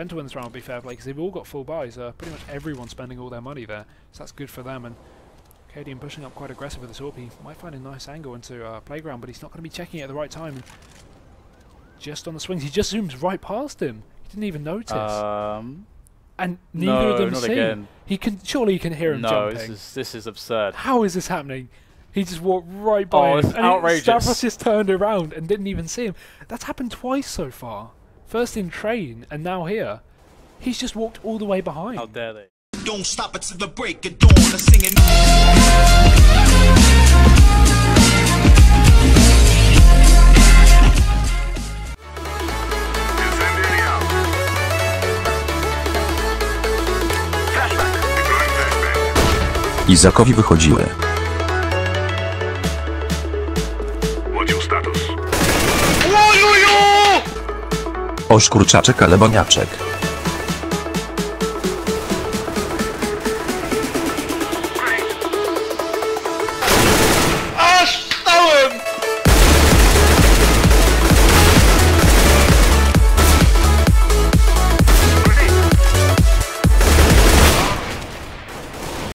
Penta win this round would be fair play because they've all got full buys. Uh, pretty much everyone's spending all their money there, so that's good for them. And Cadian pushing up quite aggressive with this AWP. He might find a nice angle into uh, playground, but he's not going to be checking it at the right time. And just on the swings, he just zooms right past him. He didn't even notice, Um, and neither no, of them not see. again. He can surely he can hear him No, jumping. this is this is absurd. How is this happening? He just walked right by Oh, him. it's and outrageous. Stavros just turned around and didn't even see him. That's happened twice so far. First in train and now here. He's just walked all the way behind. How dare they? Don't stop until the break of dawn. I'm singing. Izakowi wychodziły. Oż kurczaczek ale boniaczek.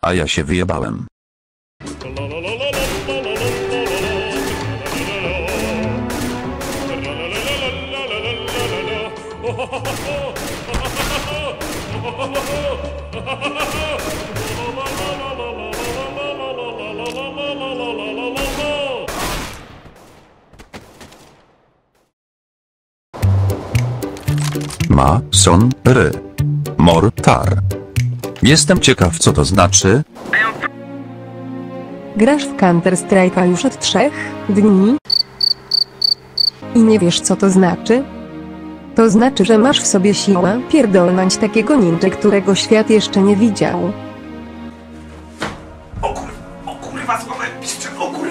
A ja się wyjebałem. Ma, son, ry. Mor, tar. Jestem ciekaw co to znaczy, Grasz w Counter Strike'a już od trzech dni? I nie wiesz co to znaczy? To znaczy, że masz w sobie siłę pierdolnąć takiego ninja, którego świat jeszcze nie widział. O kur... O kurwa, złamałem piszcze, o kur...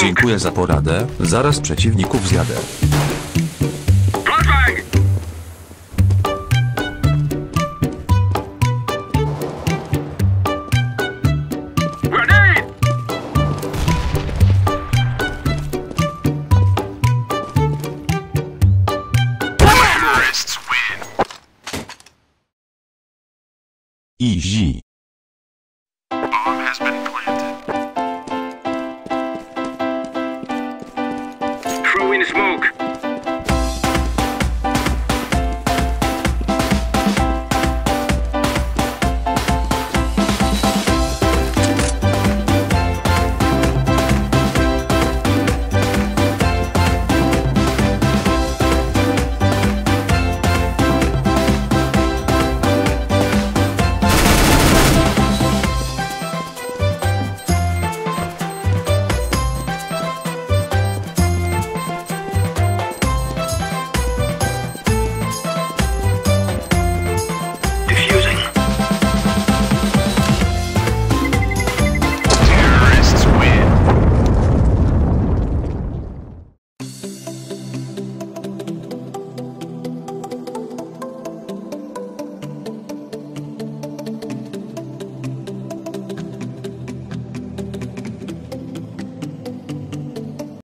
Dziękuję za poradę, zaraz przeciwników zjadę. Easy. Bomb has been planted. Throw in smoke!